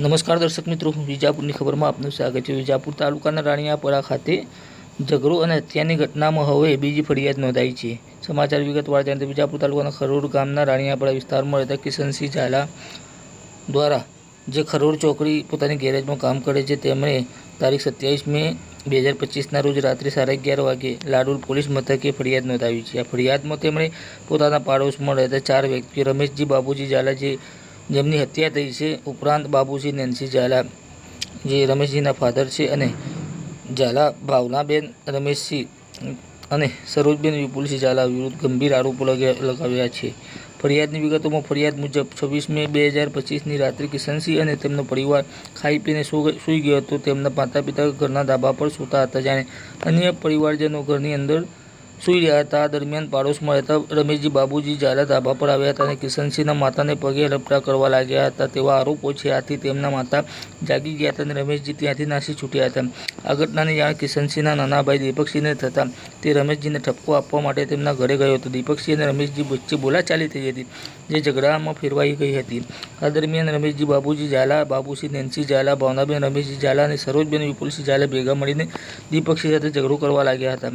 નમસ્કાર દર્શક મિત્રો વિજાપુરની ખબરમાં આપનું સ્વાગત છે. વિજાપુર તાલુકાના રાણીયાપરા ખાતે ઝઘડો અને હત્યાની ઘટનામાં હવે બીજી ફરિયાદ નોંધાઈ છે. સમાચાર વિગતવાર જાણતા વિજાપુર તાલુકાના ખરોડ ગામના રાણીયાપરા વિસ્તારમાં રહેતા કિશનસિંહ ઝાલા દ્વારા જે ખરોડ ચોકડી પોતાની ગેરેજમાં કામ કરે છે, તેમણે તારીખ સત્યાવીસ મે બે હજાર પચીસના રોજ રાત્રે સાડા અગિયાર વાગે લાડુલ પોલીસ મથકે ફરિયાદ નોંધાવી છે. આ ફરિયાદમાં તેમણે પોતાના પાડોશમાં રહેતા ચાર વ્યક્તિઓ, રમેશજી બાબુજી ઝાલા જે જેમની હત્યા થઈ છે, ઉપરાંત બાબુજી નેન્સી ઝાલા, જે રમેશજીના ફાધર છે અને ઝાલા ભાવનાબેન રમેશસિંહ અને સરોજબેન વિપુલસિંહ ઝાલા વિરુદ્ધ ગંભીર આરોપો લગા- લગાવ્યા છે. ફરિયાદની વિગતોમાં ફરિયાદ મુજબ છવ્વીસ મે બે હજાર પચીસની રાત્રે કિશનસિંહ અને તેમનો પરિવાર ખાઈ પીને સૂઈ ગયો હતો. તેમના માતા પિતા ઘરના ધાબા પર સૂતા હતા. જાણે અન્ય પરિવારજનો ઘરની અંદર સૂઈ રહ્યા હતા. દરમિયાન પાડોશમાં રહેતા રમેશજી બાબુજી ઝાલા ધાબા પર આવ્યા હતા અને કિશનસિંહના માતાને પગે રપટા કરવા લાગ્યા હતા તેવા આરોપો છે. આથી તેમના માતા જાગી ગયા હતા અને રમેશજી ત્યાંથી નાસી છૂટ્યા હતા. આ ઘટનાની જાણ કિશનસિંહના નાના ભાઈ દીપકસિંહને થતાં તે રમેશજીને ઠપકો આપવા માટે તેમના ઘરે ગયો હતો. દીપકસિંહ અને રમેશજી વચ્ચે બોલાચાલી થઈ હતી, જે ઝઘડામાં ફેરવાઈ ગઈ હતી. આ દરમિયાન રમેશજી બાબુજી ઝાલા બાબુસિંહ નેન્સી ઝાલા, ભાવનાબેન રમેશજી ઝાલા અને સરોજબેન વિપુલસિંહ ઝાલા ભેગા મળીને દીપકસિંહ સાથે ઝઘડો કરવા લાગ્યા હતા.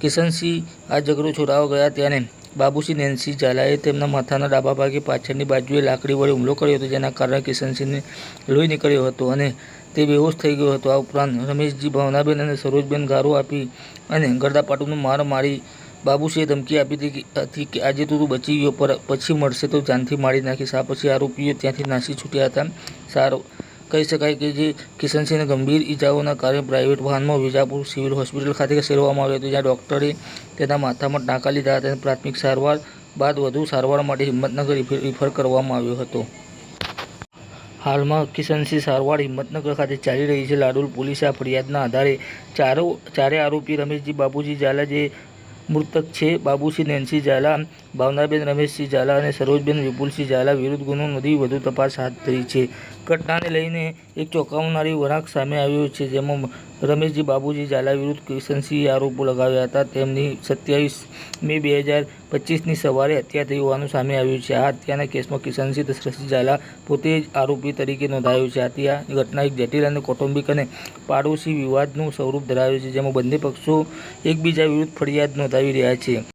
કિશનસિંહ આ ઝઘડો છોડાવવા ગયા ત્યારે બાબુસિંહ નેન્સી ઝાલાએ તેમના માથાના ડાબા ભાગે પાછળની બાજુએ લાકડી વડે હુમલો કર્યો હતો, જેના કારણે કિશનસિંહને લોહી નીકળ્યો હતો અને તે બેહોશ થઈ ગયો હતો. આ ઉપરાંત રમેશજી, ભાવનાબેન અને સરોજબેન ગારો આપી અને ગરદાપાટુનું માર મારી બાબુસિંહે ધમકી આપી હતી કે- આજે તો તું બચી ગયો, પર પછી મળશે તો જાનથી મારી નાખીશ. આ પછી આરોપીઓ ત્યાંથી નાસી છૂટ્યા હતા. સારો કહી શકાય કે જે કિશનસિંહને ગંભીર ઇજાઓના કારણે પ્રાઇવેટ વાહનમાં વિજાપુર સિવિલ હોસ્પિટલ ખાતે ખસેડવામાં આવ્યો હતો, જ્યાં ડૉક્ટરે તેના માથામાં ટાંકા લીધા હતા અને પ્રાથમિક સારવાર બાદ વધુ સારવાર માટે હિંમતનગર રિફર કરવામાં આવ્યો હતો. હાલમાં કિશનસિંહ સારવાર હિંમતનગર ખાતે ચાલી રહી છે. લાડુલ પોલીસે આ ફરિયાદના આધારે ચારો, ચારે આરોપી રમેશજી બાબુજી ઝાલા જે મૃતક છે, બાબુસિંહ નેન્સી ઝાલા, ભાવનાબેન રમેશસિંહ ઝાલા અને સરોજબેન વિપુલસિંહ ઝાલા વિરુદ્ધ ગુનો નોંધી વધુ તપાસ હાથ ધરી છે. ઘટનાને લઈને એક ચોંકાવનારી વળાંક સામે આવ્યો છે, જેમાં રમેશજી બાબુજી ઝાલા વિરુદ્ધ કિશનસિંહે આરોપો લગાવ્યા હતા. તેમની સત્યાવીસ મે બે હજાર પચીસની સવારે હત્યા થઈ હોવાનું સામે આવ્યું છે. આ હત્યાના કેસમાં કિશનસિંહ દશરથસિંહ ઝાલા પોતે જ આરોપી તરીકે નોંધાયો છે. આથી આ ઘટના એક જટિલ અને કૌટુંબિક અને પાડોશી વિવાદનું સ્વરૂપ ધરાવે છે, જેમાં બંને પક્ષો એકબીજા વિરુદ્ધ ફરિયાદ નોંધાવી રહ્યા છે.